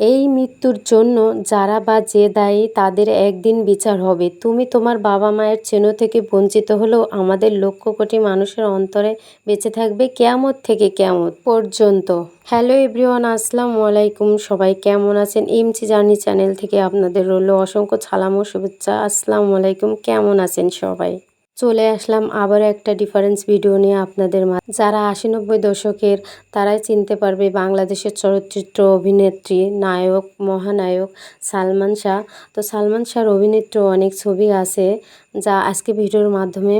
এই মৃত্যুর জন্য যারা বা যে দায়ী তাদের একদিন বিচার হবে। তুমি তোমার বাবা মায়ের চেনো থেকে বঞ্চিত হলেও আমাদের লক্ষ কোটি মানুষের অন্তরে বেঁচে থাকবে কেয়ামত থেকে কেয়ামত পর্যন্ত। হ্যালো এভরিওয়ান, আসসালামু আলাইকুম। সবাই কেমন আছেন? এমচি জার্নি চ্যানেল থেকে আপনাদের রইল অসংখ্য ছালাম ও শুভেচ্ছা। আসসালামু আলাইকুম। কেমন আছেন সবাই? চলে আসলাম আবার একটা ডিফারেন্স ভিডিও নিয়ে আপনাদের মাঝে। যারা আশি নব্বই দশকের, তারাই চিনতে পারবে বাংলাদেশের চলচ্চিত্র অভিনেত্রী, নায়ক, মহানায়ক সালমান শাহ। তো সালমান শাহর অভিনেত্র অনেক ছবি আছে, যা আজকে ভিডিওর মাধ্যমে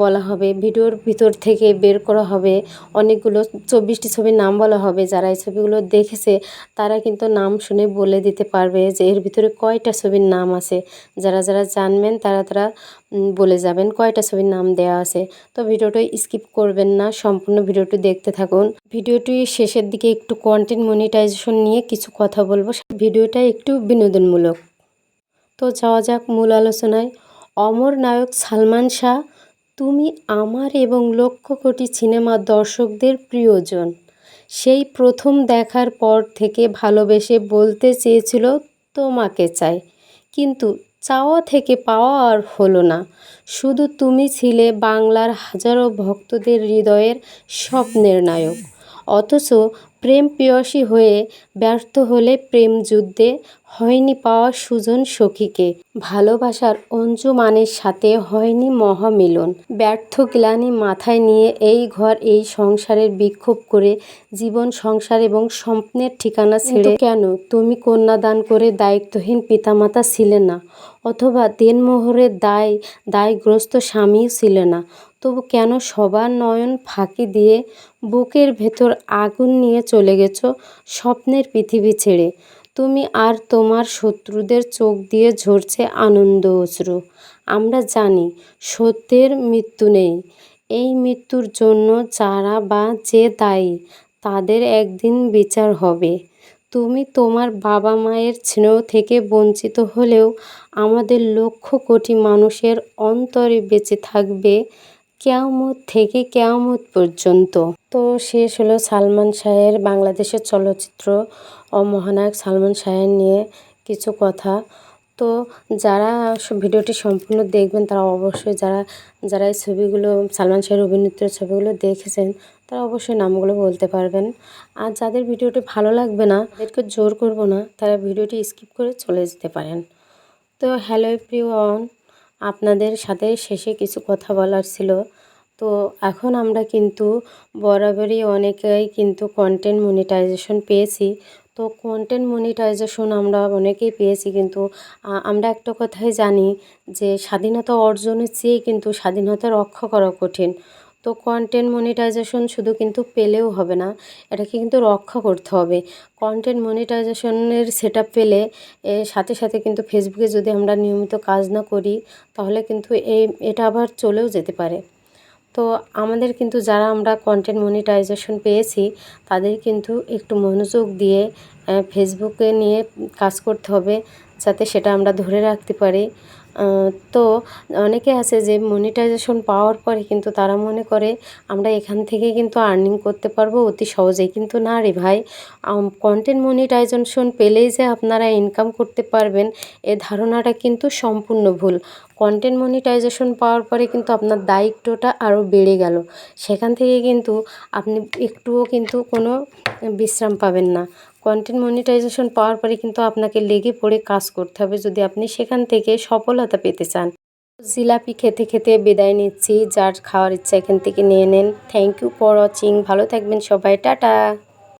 বলা হবে। ভিডিওর ভিতর থেকে বের করা হবে অনেকগুলো, চব্বিশটি ছবির নাম বলা হবে। যারা এই ছবিগুলো দেখেছে, তারা কিন্তু নাম শুনে বলে দিতে পারবে যে এর ভিতরে কয়টা ছবির নাম আছে। যারা যারা জানবেন, তারা তারা বলে যাবেন কয়টা ছবির নাম দেওয়া আছে। তো ভিডিওটি স্কিপ করবেন না, সম্পূর্ণ ভিডিওটি দেখতে থাকুন। ভিডিওটি শেষের দিকে একটু কন্টেন্ট মনিটাইজেশন নিয়ে কিছু কথা বলব। ভিডিওটা একটু বিনোদনমূলক। তো যাওয়া যাক মূল আলোচনায়। অমর নায়ক সালমান শাহ, তুমি আমার এবং লক্ষ কোটি সিনেমা দর্শকদের প্রিয়জন। সেই প্রথম দেখার পর থেকে ভালোবেসে বলতে চেয়েছিল তোমাকে চাই। কিন্তু চাওয়া থেকে পাওয়া আর হলো না। শুধু তুমি ছিলে বাংলার হাজারো ভক্তদের হৃদয়ের স্বপ্নের নায়ক। অথচ প্রেম প্রিয়সী হয়ে ব্যর্থ হলে প্রেম যুদ্ধে হয়নি পাওয়া সুজন সখীকে। ভালোবাসার অঞ্জুমানের সাথে হয়নি মহামিলন। ব্যর্থ গ্লানি মাথায় নিয়ে এই ঘর এই সংসারের বিক্ষোভ করে জীবন সংসার এবং স্বপ্নের ঠিকানা ছেড়ে কেন? তুমি কন্যাদান করে দায়িত্বহীন পিতামাতা ছিলে না অথবা দেনমোহরের দায় দায়গ্রস্ত স্বামীও ছিলে না তবু কেন সবার নয়ন ফাঁকি দিয়ে বুকের ভেতর আগুন নিয়ে চলে গেছ স্বপ্নের পৃথিবী ছেড়ে? তুমি আর তোমার শত্রুদের চোখ দিয়ে ঝরছে আনন্দ অশ্রু। আমরা জানি সত্যের মৃত্যু নেই। এই মৃত্যুর জন্য যারা বা যে দায়ী, তাদের একদিন বিচার হবে। তুমি তোমার বাবা মায়ের স্নেহ থেকে বঞ্চিত হলেও আমাদের লক্ষ কোটি মানুষের অন্তরে বেঁচে থাকবে কেয়ামত থেকে কেয়ামত পর্যন্ত। তো শেষ হলো সালমান শাহের বাংলাদেশের চলচ্চিত্র ও মহানায়ক সালমান শাহের নিয়ে কিছু কথা। তো যারা ভিডিওটি সম্পূর্ণ দেখবেন, তারা অবশ্যই যারা যারা এই ছবিগুলো, সালমান শাহের অভিনেত্রীর ছবিগুলো দেখেছেন, তারা অবশ্যই নামগুলো বলতে পারবেন। আর যাদের ভিডিওটি ভালো লাগবে না, তাদেরকে জোর করব না, তারা ভিডিওটি স্কিপ করে চলে যেতে পারেন। তো হ্যালো এভরিওয়ান আপনাদের সাথে শেষে কিছু কথা বলার ছিল। তো এখন আমরা কিন্তু বরাবরই অনেকেই কিন্তু কন্টেন্ট মনিটাইজেশন পেয়েছি। তো কন্টেন্ট মনিটাইজেশন আমরা অনেকেই পেয়েছি কিন্তু আমরা একটা কথাই জানি যে স্বাধীনতা অর্জনের চেয়ে কিন্তু স্বাধীনতা রক্ষা করা কঠিন। তো কন্টেন্ট মনিটাইজেশন শুধু কিন্তু পেলেও হবে না, এটাকে কিন্তু রক্ষা করতে হবে। কন্টেন্ট মনিটাইজেশনের সেট পেলে সাথে সাথে কিন্তু ফেসবুকে যদি আমরা নিয়মিত কাজ না করি, তাহলে কিন্তু এই এটা আবার চলেও যেতে পারে। তো আমাদের কিন্তু যারা আমরা কন্টেন্ট মনিটাইজেশন পেয়েছি, তাদের কিন্তু একটু মনোযোগ দিয়ে ফেসবুকে নিয়ে কাজ করতে হবে, যাতে সেটা আমরা ধরে রাখতে পারি। তো অনেকে আছে যে মনিটাইজেশন পাওয়ার পরে কিন্তু তারা মনে করে, আমরা এখান থেকে কিন্তু আর্নিং করতে পারব, অতি সহজেই। কিন্তু না রে ভাই কন্টেন্ট মনিটাইজেশন পেলেই যে আপনারা ইনকাম করতে পারবেন, এ ধারণাটা কিন্তু সম্পূর্ণ ভুল। কন্টেন্ট মনিটাইজেশন পাওয়ার পরে কিন্তু আপনার দায়িত্বটা আরও বেড়ে গেল। সেখান থেকে কিন্তু আপনি একটুও কিন্তু কোনো বিশ্রাম পাবেন না। কন্টেন্ট মনিটাইজেশন পাওয়ার পরে কিন্তু আপনাকে লেগে পড়ে কাজ করতে হবে যদি আপনি সেখান থেকে সফলতা পেতে চান। জিলাপি খেতে খেতে বিদায় নিচ্ছি। যার খাওয়ার ইচ্ছা এখান থেকে নিয়ে নেন। থ্যাংক ইউ ফর ওয়াচিং ভালো থাকবেন সবাই। টাটা।